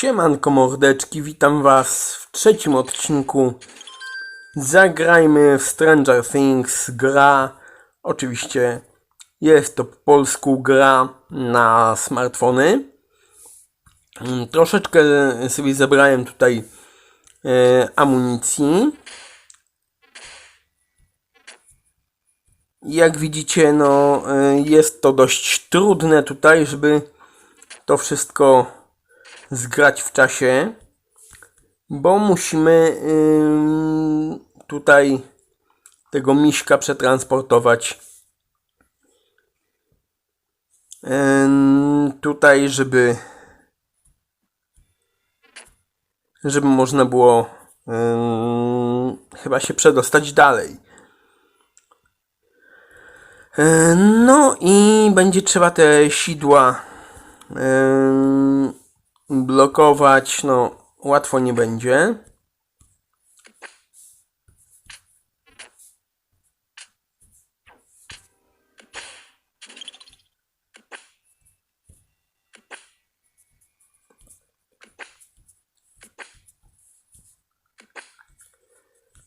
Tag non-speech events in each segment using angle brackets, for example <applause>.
Siemanko mordeczki, witam was w trzecim odcinku. Zagrajmy w Stranger Things, gra, oczywiście jest to po polsku gra na smartfony. Mm, Troszeczkę sobie zebrałem tutaj e, amunicji. Jak widzicie, no e, jest to dość trudne tutaj, żeby to wszystko zgrać w czasie, bo musimy tutaj tego miśka przetransportować tutaj, żeby żeby można było chyba się przedostać dalej. No i będzie trzeba te sidła blokować. No, łatwo nie będzie.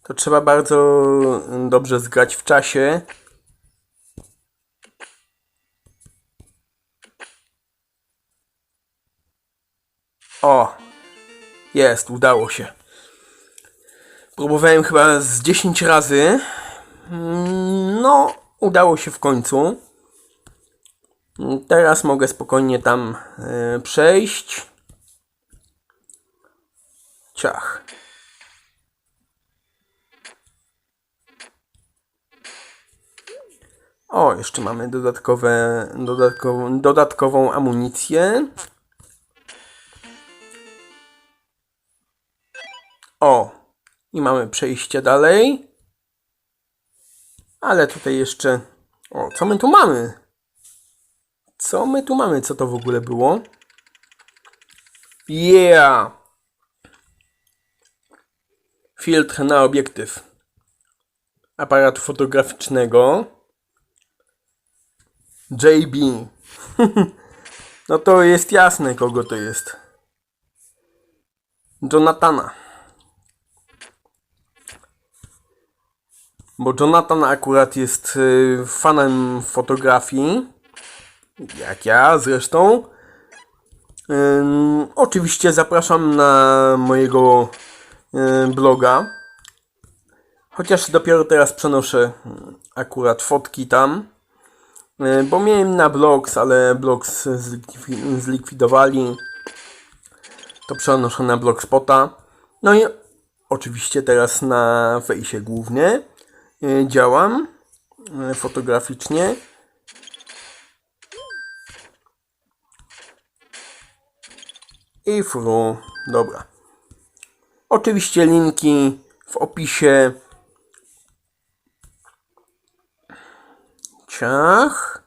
To trzeba bardzo dobrze zgrać w czasie. O! Jest, udało się. Próbowałem chyba z 10 razy. Mm, No, udało się w końcu. Teraz mogę spokojnie tam e, przejść. Ciach. O, jeszcze mamy dodatkowe, dodatkową, dodatkową amunicję. O, i mamy przejście dalej. Ale tutaj jeszcze. O, co my tu mamy? Co my tu mamy? Co to w ogóle było? Yeah! Filtr na obiektyw aparatu fotograficznego. JB. <laughs> no to jest jasne, kogo to jest. Jonathana. Bo Jonathan akurat jest y, fanem fotografii, jak ja zresztą. Oczywiście zapraszam na mojego y, bloga. Chociaż dopiero teraz przenoszę y, akurat fotki tam. Bo miałem na blogs, ale blogs zlikwi- zlikwidowali. To przenoszę na blogspota. No i oczywiście teraz na fejsie głównie działam y, fotograficznie. I fru, dobra. Oczywiście linki w opisie. Ciach.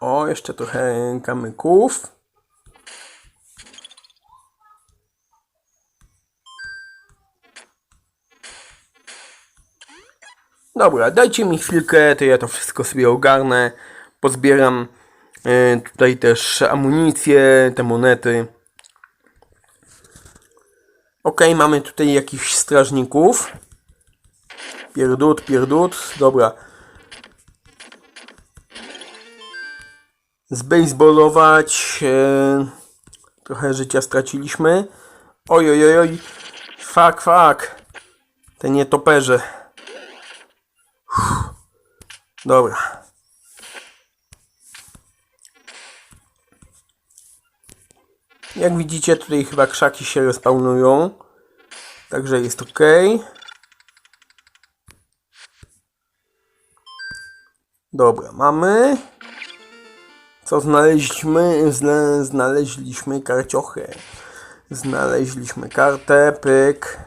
O, jeszcze trochę kamyków. Dobra, dajcie mi chwilkę, to ja to wszystko sobie ogarnę. Pozbieram e, tutaj też amunicję, te monety. Ok, mamy tutaj jakichś strażników. Pierdut, pierdut, dobra. Zbejsbolować. E, trochę życia straciliśmy. Oj, oj, oj, oj. Fuck, fuck. Te nietoperze. Dobra. Jak widzicie, tutaj chyba krzaki się respawnują. Także jest ok. Dobra, mamy. Co znaleźliśmy? Zna, znaleźliśmy karciochę. Znaleźliśmy kartę, pyk.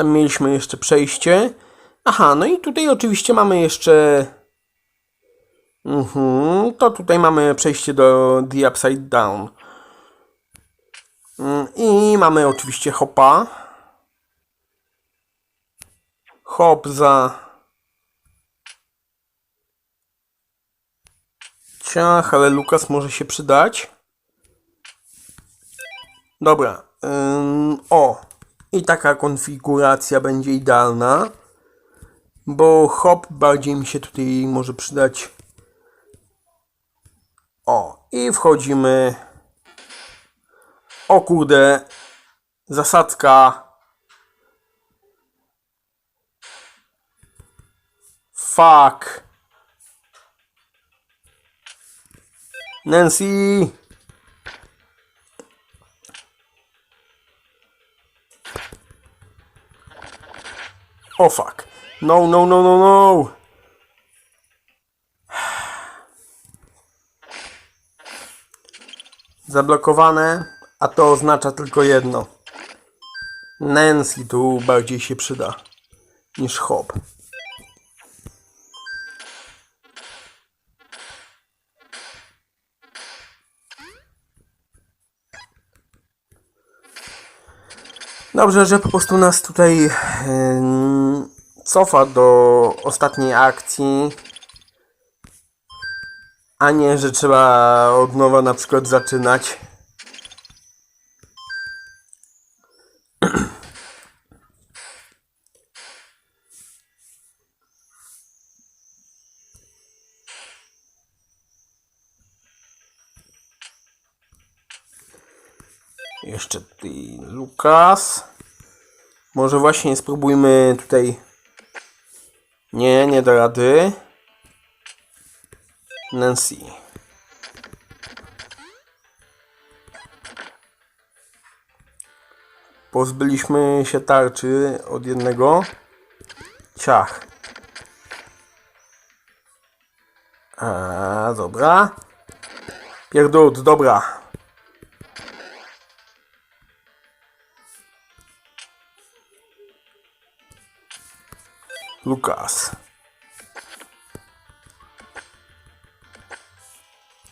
Tam mieliśmy jeszcze przejście. Aha, no i tutaj oczywiście mamy jeszcze. Mhm, to tutaj mamy przejście do The Upside Down. Mm, I mamy oczywiście hopa. Hop za ciach, ale Lukas może się przydać. Dobra. Ym, o. I taka konfiguracja będzie idealna. Bo hop bardziej mi się tutaj może przydać. O. I wchodzimy. O kurde. Zasadzka. Fuck. Nancy. O fuck. No, no, no, no, no. Zablokowane, a to oznacza tylko jedno. Nancy tu bardziej się przyda niż hop. Dobrze, że po prostu nas tutaj em, cofa do ostatniej akcji, a nie, że trzeba od nowa na przykład zaczynać. Jeszcze tutaj Lukas. Może właśnie spróbujmy tutaj. Nie, nie da rady. Nancy. Pozbyliśmy się tarczy od jednego. Ciach. A, dobra. Pierdut, dobra. Lukas.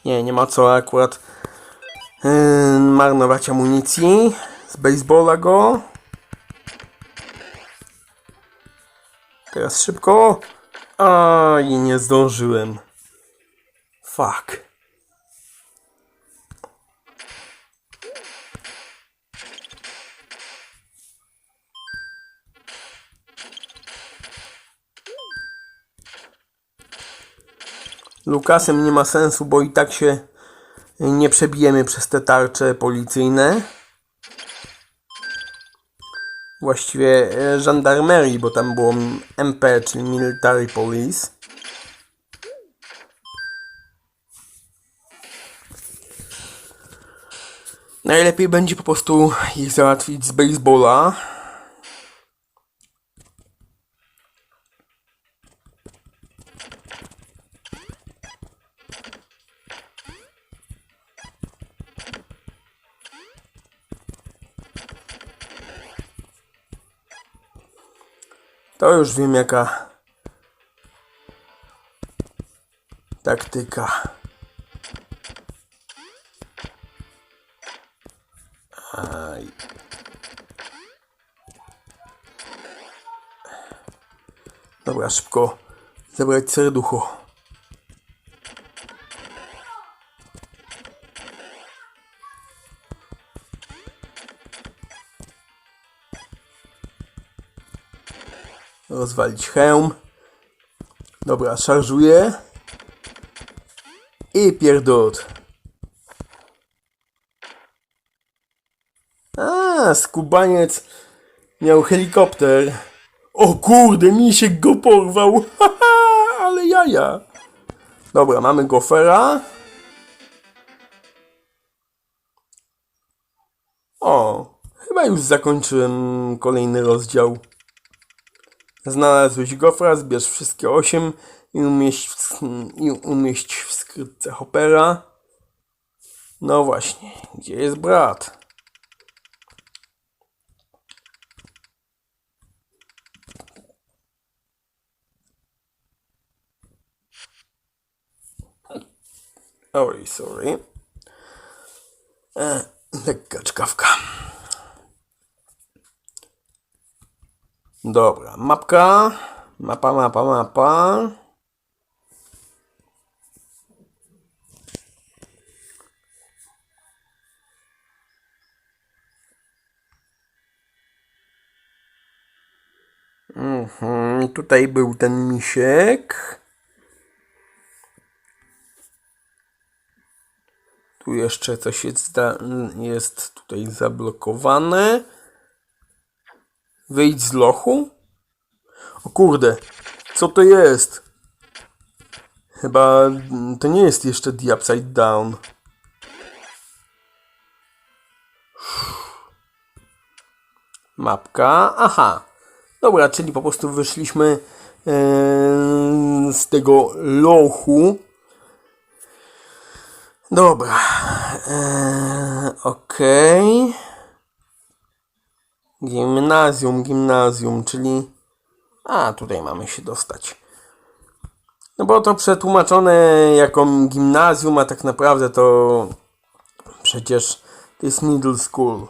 Nie, nie ma co akurat yy, marnować amunicji. Z baseballa go. Teraz szybko. A i nie zdążyłem. Fuck. Lukasem nie ma sensu, bo i tak się nie przebijemy przez te tarcze policyjne. Właściwie e, żandarmerii, bo tam było MP, czyli Military Police. Najlepiej będzie po prostu ich załatwić z baseballa. To już wiem jaka taktyka. Aj. Dobra, szybko zebrać serducho. Rozwalić hełm. Dobra, szarżuję. I pierdot. A, skubaniec miał helikopter. O kurde, misiek go porwał. <laughs> Haha, ale jaja. Dobra, mamy gofera. O, chyba już zakończyłem kolejny rozdział. Znalazłeś gofra, zbierz wszystkie osiem i umieść w, i umieść w skrytce Hoppera. No właśnie, gdzie jest brat? Oj, sorry. E, Lekka czkawka. Dobra, mapka. Mapa, mapa, mapa. Mhm, tutaj był ten misiek. Tu jeszcze coś jest, jest tutaj zablokowane. Wyjdź z lochu? O kurde, co to jest? Chyba mm, to nie jest jeszcze The Upside Down. Mapka, aha. Dobra, czyli po prostu wyszliśmy e, z tego lochu. Dobra. E, Okej. Gimnazjum, gimnazjum, czyli... A, tutaj mamy się dostać. No bo to przetłumaczone jako gimnazjum, a tak naprawdę to przecież to jest middle school.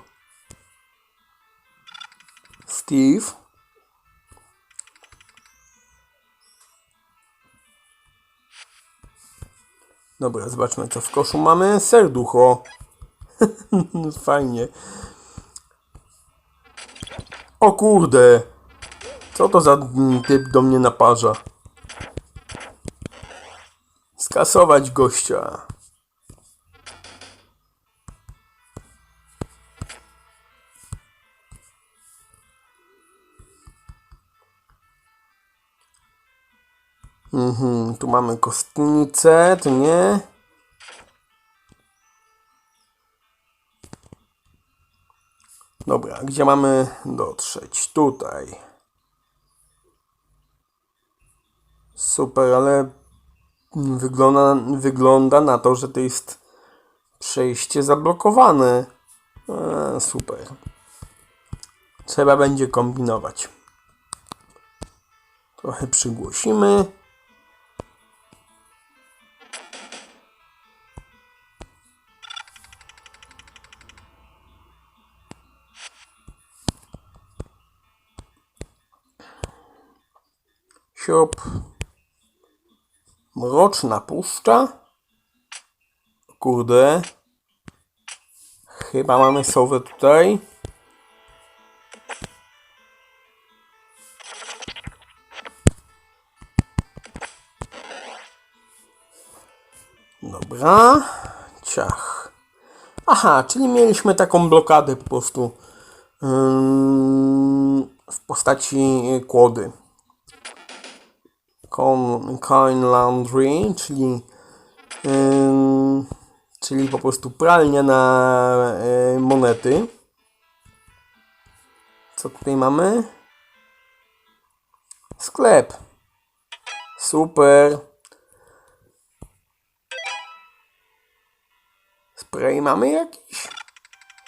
Steve. Dobra, zobaczmy co w koszu mamy. Serducho. <laughs> Fajnie. O kurde. Co to za typ do mnie naparza? Skasować gościa. Mhm, tu mamy kostnicę, tu nie. Dobra, gdzie mamy dotrzeć? Tutaj. Super, ale wygląda, wygląda na to, że to jest przejście zablokowane. E, super. Trzeba będzie kombinować. Trochę przygłosimy. Siop. Mroczna puszcza. Kurde. Chyba mamy sowę tutaj. Dobra. Ciach. Aha, czyli mieliśmy taką blokadę po prostu ym, w postaci kłody. Coin, laundry, czyli ym, czyli po prostu pralnia na y, monety. Co tutaj mamy? Sklep. Super. Spray mamy jakiś?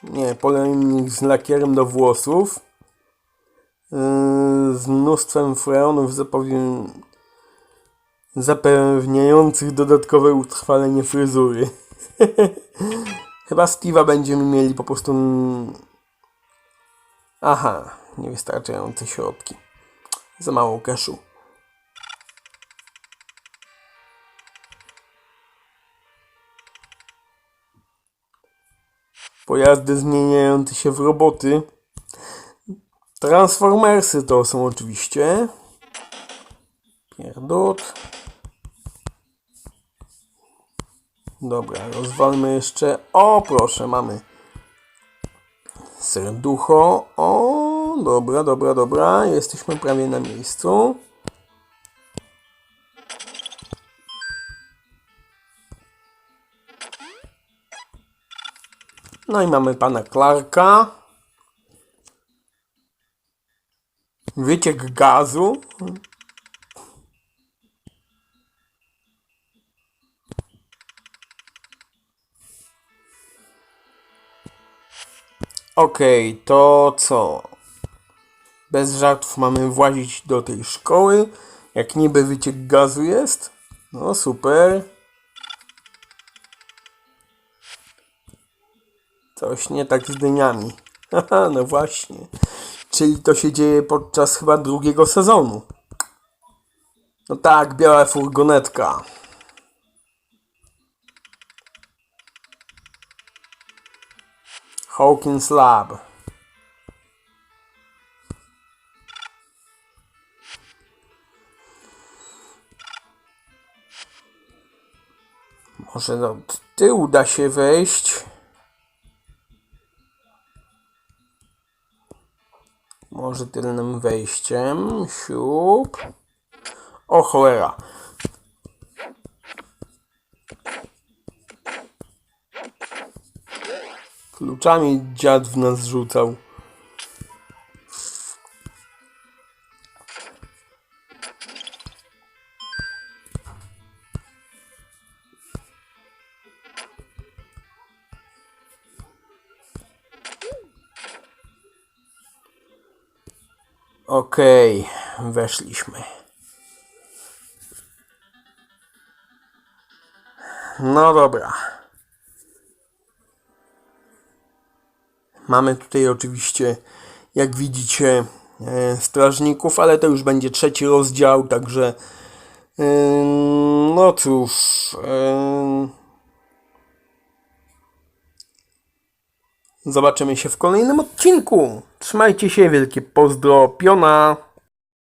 Nie, pojemnik z lakierem do włosów. Yy, z mnóstwem freonów zapowie- zapewniających dodatkowe utrwalenie fryzury. <laughs> Chyba Steve'a będziemy mieli po prostu... Aha, niewystarczające środki. Za mało cashu. Pojazdy zmieniające się w roboty. Transformersy to są oczywiście. Pierdot. Dobra, rozwalmy jeszcze. O, proszę, mamy serducho. O, dobra, dobra, dobra. Jesteśmy prawie na miejscu. No i mamy pana Clarka. Wyciek gazu. Okej, to co? Bez żartów mamy włazić do tej szkoły. Jak niby wyciek gazu jest. No super. Coś nie tak z dyniami. <laughs> Haha, no właśnie. Czyli to się dzieje podczas chyba drugiego sezonu. No tak, biała furgonetka. Hawkins Lab. Może od tyłu da się wejść. Może tylnym wejściem. Siup. O cholera. Kluczami dziad w nas rzucał. Okej, weszliśmy. No dobra. Mamy tutaj oczywiście, jak widzicie, e, strażników, ale to już będzie trzeci rozdział, także e, no cóż. e, Zobaczymy się w kolejnym odcinku. Trzymajcie się, wielkie pozdro, piona.